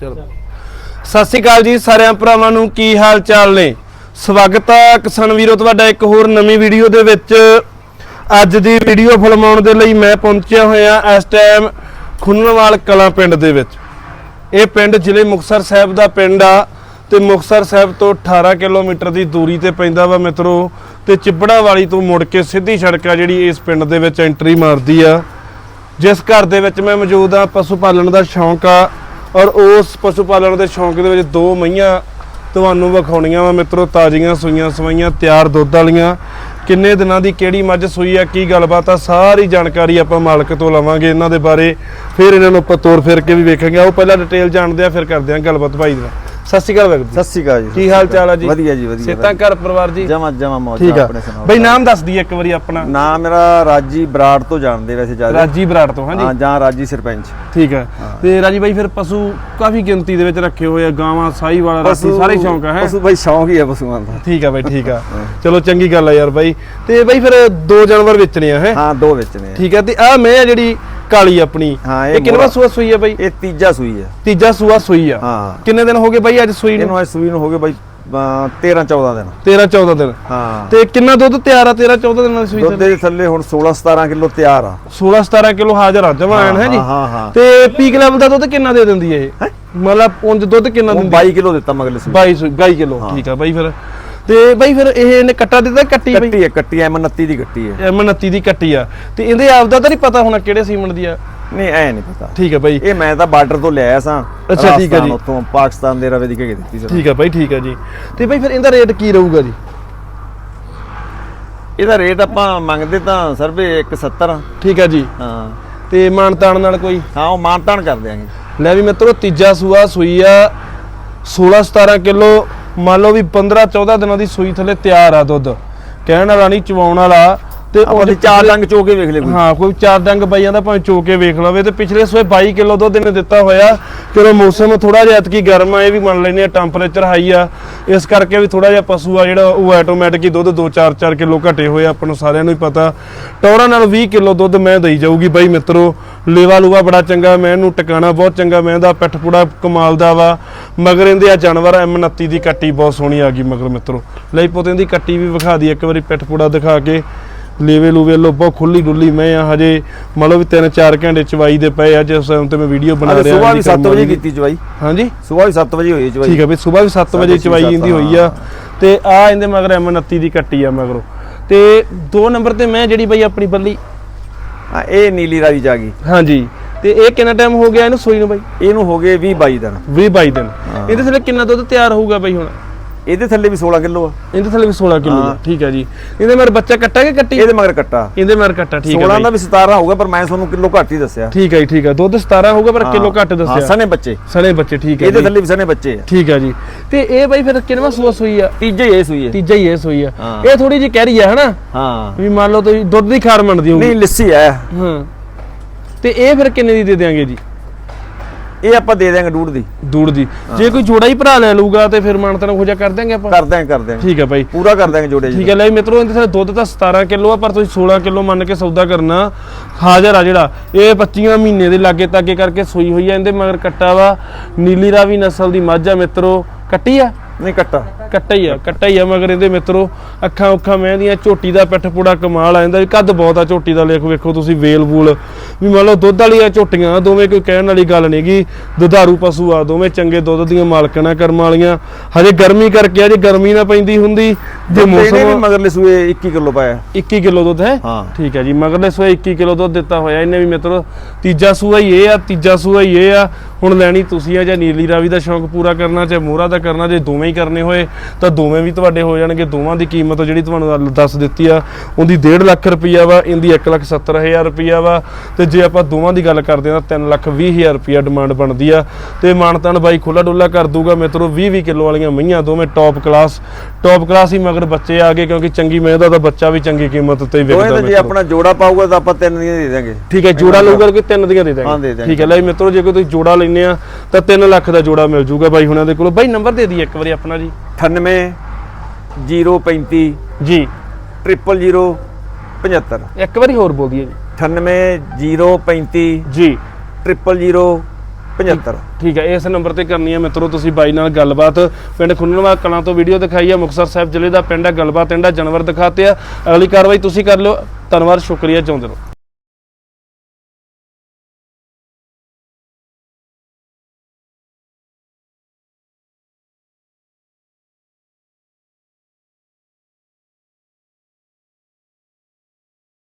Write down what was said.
ਚਲੋ। ਸਤਿ ਸ਼੍ਰੀ ਅਕਾਲ ਜੀ ਸਾਰਿਆਂ ਭਰਾਵਾਂ ਨੂੰ, ਕੀ ਹਾਲ ਚਾਲ ਨੇ? ਸਵਾਗਤ ਹੈ ਕਿਸਾਨ ਵੀਰੋ, ਤੁਹਾਡਾ ਇੱਕ ਹੋਰ ਨਵੀਂ ਵੀਡੀਓ ਦੇ ਵਿੱਚ। ਅੱਜ ਦੀ ਵੀਡੀਓ ਫਿਲਮਾਉਣ ਦੇ ਲਈ ਮੈਂ ਪਹੁੰਚਿਆ ਹੋਇਆ ਇਸ ਟਾਈਮ ਖੁੰਨਵਾਲ ਕਲਾਂ ਪਿੰਡ ਦੇ ਵਿੱਚ। ਇਹ ਪਿੰਡ ਜ਼ਿਲ੍ਹੇ ਮੁਕਤਸਰ ਸਾਹਿਬ ਦਾ ਪਿੰਡ ਆ ਤੇ ਮੁਕਤਸਰ ਸਾਹਿਬ ਤੋਂ 18 ਕਿਲੋਮੀਟਰ ਦੀ ਦੂਰੀ ਤੇ ਪੈਂਦਾ ਵਾ ਮਿੱਤਰੋ ਤੇ ਚਿੱਬੜਾ ਵਾਲੀ ਤੋਂ ਮੁੜ ਕੇ ਸਿੱਧੀ ਸੜਕ ਆ ਜਿਹੜੀ ਇਸ ਪਿੰਡ ਦੇ ਵਿੱਚ ਐਂਟਰੀ ਮਾਰਦੀ ਆ। ਜਿਸ ਘਰ ਦੇ ਵਿੱਚ ਮੈਂ ਮੌਜੂਦ ਆ, ਪਸ਼ੂ ਪਾਲਣ ਦਾ ਸ਼ੌਂਕ ਆ। ਔਰ ਉਸ ਪਸ਼ੂ ਪਾਲਣ ਦੇ ਸ਼ੌਂਕ ਦੇ ਵਿੱਚ ਦੋ ਮਈਆਂ ਤੁਹਾਨੂੰ ਵਿਖਾਉਣੀਆਂ ਵਾ ਮਿੱਤਰੋ, ਤਾਜ਼ੀਆਂ ਸੂਈਆਂ ਸਵਾਈਆਂ, ਤਿਆਰ ਦੁੱਧ ਵਾਲੀਆਂ। ਕਿੰਨੇ ਦਿਨਾਂ ਦੀ ਕਿਹੜੀ ਮੱਝ ਸੂਈ ਆ, ਕੀ ਗੱਲਬਾਤ ਆ, ਸਾਰੀ ਜਾਣਕਾਰੀ ਆਪਾਂ ਮਾਲਕ ਤੋਂ ਲਵਾਂਗੇ ਇਹਨਾਂ ਦੇ ਬਾਰੇ। ਫਿਰ ਇਹਨਾਂ ਨੂੰ ਆਪਾਂ ਤੋਰ ਫਿਰ ਕੇ ਵੀ ਵੇਖਾਂਗੇ। ਉਹ ਪਹਿਲਾਂ ਡਿਟੇਲ ਜਾਣਦੇ ਆ, ਫਿਰ ਕਰਦੇ ਆ ਗੱਲਬਾਤ ਭਾਈ ਦੀ ਸਤਿ ਸ਼੍ਰੀ ਅਕਾਲ ਵੈਗੂ ਸਤਿ ਸ਼੍ਰੀ ਅਕਾਲ ਜੀ ਕੀ ਹਾਲ ਚਾਲ ਆ ਜੀ? ਵਧੀਆ ਜੀ ਵਧੀਆ ਸੇਤਾਂ ਘਰ ਪਰਿਵਾਰ ਜੀ? ਜਮਾ ਜਮਾ ਮੌਜ ਆ। ਆਪਣੇ ਸੁਣਾਓ ਬਈ ਨਾਮ ਦੱਸ ਦਈਏ ਇੱਕ ਵਾਰੀ ਆਪਣਾ। ਨਾਮ ਮੇਰਾ ਰਾਜੀ ਬਰਾੜ ਤੋਂ ਜਾਣਦੇ ਵੈਸੇ ਜ਼ਿਆਦਾ। ਰਾਜੀ ਬਰਾੜ ਤੋਂ ਹਾਂਜੀ। ਹਾਂ ਜਾਂ ਰਾਜੀ ਸਰਪੰਚ। ਠੀਕ ਹੈ। ਤੇ ਰਾਜੀ ਬਾਈ ਫਿਰ ਪਸ਼ੂ ਕਾਫੀ ਗਿਣਤੀ ਦੇ ਵਿੱਚ ਰੱਖੇ ਹੋਏ ਆ ਗਾਵਾਂ ਸਾਈਵਾਲ ਰਾਸੀ ਸਾਰੇ ਸ਼ੌਂਕ ਆ ਹੈ? ਪਸ਼ੂ ਭਾਈ ਸ਼ੌਂਕ ਹੀ ਹੈ ਪਸ਼ੂਆਂ ਦਾ। ਠੀਕ ਆ ਬਾਈ ਠੀਕ ਆ। ਚਲੋ ਚੰਗੀ ਗੱਲ ਆ ਯਾਰ ਬਾਈ। ਤੇ ਬਾਈ ਫਿਰ ਦੋ ਜਾਨਵਰ ਵੇਚਣੇ ਆ ਹੈ? ਹਾਂ ਦੋ ਵਿੱਚ ਨੇ ਠੀਕ ਆ। ਤੇ ਆ ਮੈਂ ਆ ਜਿਹੜੀ ਕਾਲੀ ਆਪਣੀ। ਹਾਂ, ਇਹ ਮੋਹਰਾ। ਸੂਆ ਸੂਈ ਆ ਬਾਈ? ਇਹ ਤੀਜਾ ਸੂਈ ਹੈ। ਤੀਜਾ ਸੂਆ ਸੂਈ ਆ। ਹਾਂ। ਕਿੰਨੇ ਦਿਨ ਹੋ ਗਏ ਬਾਈ ਅੱਜ ਸੂਈ ਨੂੰ? ਇਹਨੂੰ ਅੱਜ ਸੂਈ ਨੂੰ ਹੋ ਗਏ ਬਾਈ 13 14 ਦਿਨ। 13 14 ਦਿਨ। ਹਾਂ। ਤੇ ਕਿੰਨਾ ਦੁੱਧ ਤਿਆਰ ਆ 13 14 ਦਿਨਾਂ ਦੀ ਸੂਈ ਦੁੱਧ ਦੇ ਥੱਲੇ ਹੁਣ 16 17 ਕਿਲੋ ਤਿਆਰ ਆ। 16 17 ਕਿਲੋ ਹਾਜ਼ਰ ਆ ਜਮਾ ਐਨ ਹੈ ਜੀ? ਹਾਂ, ਹਾਂ, ਹਾਂ। ਤੇ ਪੀਕ ਲੈਵਲ ਦਾ ਦੁੱਧ ਕਿੰਨਾ ਦੇ ਦਿੰਦੀ ਹੈ? ਇਹ ਮਤਲਬ ਪੁੰਜ ਦੁੱਧ ਕਿੰਨਾ ਹੁਣ ਦਿੰਦੀ? 22 ਕਿਲੋ ਦਿੱਤਾ ਮਗਲੇ ਸੂਈ 22 ਸੌ- 22 ਕਿਲੋ ਠੀਕ ਆ ਬਾਈ ਫਿਰ। ਤੇ ਬਾਈ ਫਿਰ ਇਹ ਇਹਨੇ ਕੱਟਾ ਦਿੱਤਾ ਕੱਟੀ ਬਾਈ। ਕੱਟੀ ਹੈ ਕੱਟੀ ਐ 29 ਦੀ ਕੱਟੀ ਹੈ ਐਮ 29 ਦੀ ਕੱਟੀ ਆ। ਤੇ ਇਹਦੇ ਆਪ ਦਾ ਤਾਂ ਨਹੀਂ ਪਤਾ ਹੋਣਾ ਕਿਹੜੇ ਸੀਮਨ ਦੀ ਆ? ਨਹੀਂ ਐ ਨਹੀਂ ਪਤਾ। ਠੀਕ ਆ ਬਾਈ। ਇਹ ਮੈਂ ਤਾਂ ਬਾਰਡਰ ਤੋਂ ਲਿਆਇਆ ਸਾਂ। ਅੱਛਾ, ਠੀਕ ਹੈ ਜੀ। ਉੱਥੋਂ ਪਾਕਿਸਤਾਨ ਦੇ ਰਵੇ ਦੀ ਕੇ ਦਿੱਤੀ ਸੀ। ਠੀਕ ਆ ਬਾਈ ਠੀਕ ਆ ਜੀ। ਤੇ ਬਾਈ ਫਿਰ ਇਹਦਾ ਰੇਟ ਕੀ ਰਹੂਗਾ ਜੀ? ਇਹਦਾ ਰੇਟ ਆਪਾਂ ਮੰਗਦੇ ਤਾਂ ਸਰਵੇ 170 ਠੀਕ ਆ ਜੀ। ਹਾਂ। ਤੇ ਮਾਨਤਾਨ ਨਾਲ ਕੋਈ? ਹਾਂ ਉਹ ਮਾਨਤਾਨ ਕਰ ਦਿਆਂਗੇ। ਲੈ ਵੀ ਮਿੱਤਰੋ ਤੀਜਾ ਸੂਆ ਸੂਈ ਆ 16 17 ਕਿਲੋ ਮੰਨ ਲਓ ਵੀ 15 14 ਦਿਨਾਂ ਦੀ ਸੂਈ ਥੱਲੇ ਤਿਆਰ ਆ ਦੁੱਧ ਕਹਿਣ ਵਾਲਾ ਨਹੀਂ ਚਵਾਉਣ ਵਾਲਾ ਤੇ ਆਪਾਂ ਉਹਦੇ ਚਾਰ ਡੰਗ ਚੋ ਕੇ ਵੇਖ ਲੈ ਕੋਈ। ਹਾਂ ਕੋਈ ਚਾਰ ਡੰਗ ਬਾਈਆਂ ਦਾ ਭਾਵੇਂ ਚੋ ਕੇ ਵੇਖ ਲਵੇ ਤੇ ਪਿਛਲੇ ਸੋਏ 22 ਕਿਲੋ ਦੁੱਧ ਇਹਨੇ ਦਿੱਤਾ ਹੋਇਆ। ਚਲੋ ਮੌਸਮ ਥੋੜਾ ਜਿਹਾ ਐਤਕੀ ਗਰਮ ਆ ਇਹ ਵੀ ਮੰਨ ਲੈਨੇ ਆ ਟੈਂਪਰੇਚਰ ਹਾਈ ਆ। ਇਸ ਕਰਕੇ ਵੀ ਥੋੜਾ ਜਿਹਾ ਪਸ਼ੂ ਆ ਜਿਹੜਾ ਉਹ ਆਟੋਮੈਟਿਕ ਹੀ ਦੁੱਧ 2-4-4 ਕਿਲੋ ਘਟੇ ਹੋਏ ਆਪਾਂ ਨੂੰ ਸਾਰਿਆਂ ਨੂੰ ਹੀ ਪਤਾ। ਟੌਰਾਂ ਨਾਲ 20 ਕਿਲੋ ਦੁੱਧ ਮੈਂ ਦਈ ਜਾਊਗੀ ਬਾਈ ਮਿੱਤਰੋ। ਲੇਵਾ ਲੂਵਾ ਬੜਾ ਚੰਗਾ ਮੈਂ ਇਹਨੂੰ ਟਿਕਾਣਾ ਬਹੁਤ ਚੰਗਾ ਮੈਂ ਇਹਦਾ ਪਿੱਠ ਪੂੜਾ ਕਮਾਲ ਦਾ ਵਾ। ਮਗਰ ਇਹਦੇ ਆ ਜਾਨਵਰ M29 ਦੀ ਕੱਟੀ ਬਹੁਤ ਸੋਹਣੀ ਆ ਗਈ ਮਗਰ ਮਿੱਤਰੋ। ਲਈ ਪੁੱਤ ਇਹਦੀ ਕੱਟੀ ਵੀ ਵਿਖਾ ਦੀ ਇੱਕ ਵਾਰੀ ਪਿੱਠ ਪੂੜਾ ਦਿਖਾ ਕੇ। ਲੇਵੇ ਲੂਵੇ ਲੋ ਬਹੁਤ ਖੁੱਲੀ ਡੁੱਲੀ ਮੈਂ ਆ ਹਜੇ ਵੀ 3-4 ਘੰਟੇ ਚਵਾਈ ਦੇ ਪਏ ਆ ਜਿਸ ਟਾਈਮ ਤੇ ਮੈਂ ਵੀਡੀਓ ਬਣਾ ਰਿਹਾ ਸਵੇਰ ਵੀ ਜੀ 7 ਕਰਮਾਂ ਵਜੇ। ਕੀਤੀ ਚਵਾਈ। ਹਾਂਜੀ? ਸਵੇਰ ਵੀ 7 ਵਜੇ ਹੋਈ ਚਵਾਈ। ਠੀਕ ਹੈ ਵੀ ਸਵੇਰ ਵੀ 7 ਵਜੇ ਚਵਾਈ ਜਾਂਦੀ ਹੋਈ ਆ। ਤੇ ਆ ਇਹਦੇ ਮਗਰ M29 ਦੀ ਕੱਟੀ ਆ ਮਗਰੋਂ। ਤੇ ਦੋ ਨੰਬਰ ਤੇ ਮੈਂ ਜਿਹੜੀ ਬਈ ਆਪਣੀ ਬੱਲੀ ਹਾਂ ਇਹ ਨੀਲੀ ਰਾਵੀ ਚ ਆ ਗਈ। ਹਾਂਜੀ। ਤੇ ਇਹ ਕਿੰਨਾ ਟਾਈਮ ਹੋ ਗਿਆ ਇਹਨੂੰ ਸੂਈ ਨੂੰ ਬਾਈ? ਇਹਨੂੰ ਹੋ ਗਏ 20 22 ਦਿਨ। 20 22 ਦਿਨ। ਇਹਦੇ ਥੱਲੇ ਕਿੰਨਾ ਦੁੱਧ ਤਿਆਰ ਹੋਊਗਾ ਬਾਈ ਹੁਣ? ਇਹਦੇ ਥੱਲੇ ਵੀ 16 ਕਿਲੋ ਆ। ਇਹਦੇ ਥੱਲੇ ਵੀ 16 ਕਿਲੋ ਹਾਂ। ਠੀਕ ਹੈ ਜੀ। ਇਹਦੇ ਮਗਰ ਬੱਚਾ ਕੱਟਾ ਕਿ ਕੱਟੀ? ਇਹਦੇ ਮਗਰ ਕੱਟਾ। ਇਹਦੇ ਮਗਰ ਕੱਟਾ ਠੀਕ ਹੈ 16 ਦਾ ਵੀ 17 ਹੋਊਗਾ ਪਰ ਮੈਂ ਤੁਹਾਨੂੰ ਕਿਲੋ ਘੱਟ ਹੀ ਦੱਸਿਆ। ਠੀਕ ਹੈ ਜੀ ਠੀਕ ਹੈ ਦੁੱਧ 17 ਹੋਊਗਾ ਪਰ ਕਿਲੋ ਘੱਟ ਹਾਂ ਦੱਸਿਆ। ਸਨੇ ਬੱਚੇ। ਸਣੇ ਬੱਚੇ ਠੀਕ ਹੈ ਇਹਦੇ ਜੀ। ਥੱਲੇ ਵੀ ਸਨੇ ਬੱਚੇ ਆ। ਠੀਕ ਹੈ ਜੀ। ਤੇ ਇਹ ਬਾਈ ਫਿਰ ਕਿੰਨਵਾ ਸੂਆ ਸੂਈ ਆ? ਤੀਜੇ ਹੀ ਇਹ ਸੂਈ ਹੈ ਤੀਜਾ ਹੀ ਇਹ ਸੂਈ ਆ। ਹਾਂ। ਇਹ ਥੋੜੀ ਜਿਹੀ ਕਹਿ ਰਹੀ ਆ ਹਨਾ? ਹਾਂ। ਵੀ ਮੰਨ ਲਓ ਤੁਸੀਂ ਦੁੱਧ ਦੀ ਖਾਰ ਮੰਨਦੀ ਹੋਊਗੀ। ਨਹੀਂ ਲੱਸੀ ਹੈ ਹਾਂ। ਤੇ ਇਹ ਫਿਰ ਕਿੰਨੇ ਦੀ ਦੇ ਦਿਆਂਗੇ ਜੀ? ਇਹ ਆਪਾਂ ਦੇ ਦਿਆਂਗੇ ਡੂੜ ਦੀ। ਦੂੜ ਦੀ। ਜੇ ਕੋਈ ਜੋੜਾ ਹੀ ਭਰਾ ਲੈ ਲਊਗਾ ਤੇ ਫਿਰ ਮਾਨਤਨ ਹੋ ਜਾ ਕਰ ਦਿਆਂਗੇ ਆਪਾਂ? ਕਰ ਦਿਆਂਗੇ ਕਰ ਦਿਆਂਗੇ। ਠੀਕ ਹੈ ਬਾਈ ਪੂਰਾ ਕਰ ਦਿਆਂਗੇ ਜੋੜੇ ਜੀ ਠੀਕ ਹੈ ਲੈ ਮਿੱਤਰੋ ਇਹਦੇ ਥੱਲੇ ਦੁੱਧ ਤਾਂ 17 ਕਿਲੋ ਆ ਪਰ ਤੁਸੀਂ 16 ਕਿਲੋ ਮੰਨ ਕੇ ਸੌਦਾ ਕਰਨਾ। ਹਾਜ਼ਰ ਆ ਜਿਹੜਾ। ਇਹ 25 ਮਹੀਨੇ ਦੇ ਲਾਗੇ ਤਾਗੇ ਕਰਕੇ ਸੂਈ ਹੋਈ ਆ ਇਹਦੇ ਮਗਰ ਕੱਟਾ ਵਾ। ਨੀਲੀ ਰਾਵੀ ਨਸਲ ਦੀ ਮੱਝ ਆ ਮਿੱਤਰੋ। ਕੱਟੀ ਆ? ਨਹੀਂ ਕੱਟਾ। ਕੱਟਾ ਹੀ ਆ ਕੱਟਾ ਹੀ ਆ ਮਗਰ ਇਹਦੇ ਮਿੱਤਰੋ। ਅੱਖਾਂ ਉੱਖਾਂ ਮਹਿੰਦੀਆਂ ਝੋਟੀ ਦਾ ਪਿੱਠ ਪੂੜਾ ਕਮਾਲ ਆ ਜਾਂਦਾ ਵੀ ਕੱਦ ਬਹੁਤ ਆ ਝੋਟੀ ਦਾ ਲੇਖ ਵੇਖੋ ਤੁਸੀਂ ਵੇਲ ਵੂਲ ਵੀ ਮੰਨ ਲਓ ਦੁੱਧ ਵਾਲੀਆਂ ਝੋਟੀਆਂ ਦੋਵੇਂ ਕੋਈ ਕਹਿਣ ਵਾਲੀ ਗੱਲ ਨਹੀਂਗੀ ਦੁਧਾਰੂ ਪਸ਼ੂ ਆ ਦੋਵੇਂ ਚੰਗੇ ਦੁੱਧ ਦੀਆਂ ਮਾਲਕਣਾ ਕਰਮ ਵਾਲੀਆਂ। ਹਜੇ ਗਰਮੀ ਕਰਕੇ ਆ ਜੇ ਗਰਮੀ ਨਾ ਪੈਂਦੀ ਹੁੰਦੀ ਜੇ ਇਹਨੇ ਵੀ ਮੌਸਮ ਮਗਰਲੇ ਸੂਏ 21 ਕਿਲੋ ਪਾਇਆ। 21 ਕਿਲੋ ਦੁੱਧ ਹੈ? ਹਾਂ। ਠੀਕ ਹੈ ਜੀ ਮਗਰਲੇ ਸੂਏ 21 ਕਿਲੋ ਦੁੱਧ ਦਿੱਤਾ ਹੋਇਆ ਇਹਨੇ ਵੀ ਮਿੱਤਰੋ। ਤੀਜਾ ਸੂਆ ਹੀ ਇਹ ਆ ਤੀਜਾ ਸੂਆ ਹੀ ਇਹ ਆ। ਹੁਣ ਲੈਣੀ ਤੁਸੀਂ ਆ ਜਾਂ ਨੀਲੀ ਰਾਵੀ ਦਾ ਸ਼ੌਂਕ ਪੂਰਾ ਕਰਨਾ ਚਾਹੇ ਮੋਹਰਾ ਦਾ ਕਰਨਾ ਜੇ ਦੋਵੇਂ ਹੀ ਕਰਨੇ ਹੋਏ ਤਾਂ ਦੋਵੇਂ ਵੀ ਤੁਹਾਡੇ ਹੋ ਜਾਣਗੇ। ਦੋਵਾਂ ਦੀ ਕੀਮਤ ਜਿਹੜੀ ਤੁਹਾਨੂੰ ਦੱਸ ਦਿੱਤੀ ਆ ਉਹਦੀ 1.5 ਲੱਖ ਰੁਪਈਆ ਵਾ ਇਹਦੀ 1 ਲੱਖ 70 ਹਜ਼ਾਰ ਰੁਪਈਆ ਵਾ ਤੇ ਜੇ ਆਪਾਂ ਦੋਵਾਂ ਦੀ ਗੱਲ ਕਰਦੇ ਹਾਂ ਤਾਂ 3 ਲੱਖ 20 ਹਜ਼ਾਰ ਰੁਪਈਆ ਡਿਮਾਂਡ ਬਣਦੀ ਆ। ਤੇ ਮਾਨਤਾਨ ਬਾਈ ਖੁੱਲਾ ਡੁੱਲਾ ਕਰ ਦੂਗਾ ਮਿੱਤਰੋ 20 20 ਕਿਲੋ ਵਾਲੀਆਂ ਮਈਆਂ ਦੋਵੇਂ ਟੌਪ ਕਲਾਸ ਟੌਪ ਕਲਾਸ ਹੀ ਮਗਰ ਬੱਚੇ ਆ ਗਏ ਕਿਉਂਕਿ ਚੰਗੀ ਮੈਂ ਦਾ ਤਾਂ ਬੱਚਾ ਵੀ ਚੰਗੀ ਕੀਮਤ ਤੇ ਵਿਕਦਾ ਜੇ। ਆਪਣਾ ਜੋੜਾ ਪਾਊਗਾ ਤਾਂ ਆਪਾਂ ਤਿੰਨ ਦੀਆਂ ਦੇ ਦਾਂਗੇ ਠੀਕ ਹੈ ਜੋੜਾ ਲਊਗਾ ਕਿ। ਤਿੰਨ ਦੀਆਂ ਦੇ ਦਾਂਗੇ। ਠੀਕ ਹੈ ਲੈ ਮਿੱਤਰੋ ਜੇ ਕੋਈ ਤੁਸੀਂ ਜੋੜਾ ਲੈਨੇ ਆ ਤਾਂ 3 ਲੱਖ ਦਾ ਜੋੜਾ ਮਿਲ ਜੂਗਾ ਬਾਈ ਹੁਣਾਂ ਦੇ ਕੋਲ। ਬਾਈ ਨੰਬਰ ਦੇ ਦਈਏ ਇੱਕ ਵਾਰੀ ਆਪਣਾ ਜੀ। 98 035 ਜੀ। 000 75 ਇੱਕ ਵਾਰੀ ਹੋਰ ਬੋਲ ਦਈਏ ਜੀ 98 035 ਜੀ। 000 75 ਠੀਕ ਹੈ ਇਸ ਨੰਬਰ ਤੇ ਕਰਨੀ ਹੈ ਮਿੱਤਰੋ ਤੁਸੀਂ ਬਾਈ ਨਾਲ ਗੱਲਬਾਤ। ਪਿੰਡ ਖੁੰਨਵਾ ਕਲਾਂ ਤੋਂ ਵੀਡੀਓ ਦਿਖਾਈ ਹੈ ਮੁਕਤਸਰ ਸਾਹਿਬ ਜ਼ਿਲ੍ਹੇ ਦਾ ਪਿੰਡ ਹੈ ਗੱਲਬਾਤ ਇਹਦਾ ਜਾਨਵਰ ਦਿਖਾਤੇ ਆ। ਅਗਲੀ ਕਾਰਵਾਈ ਤੁਸੀਂ ਕਰ ਲਿਓ। ਧੰਨਵਾਦ ਸ਼ੁਕਰੀਆ ਚਾਹੁੰਦੇ ਰਹੋ।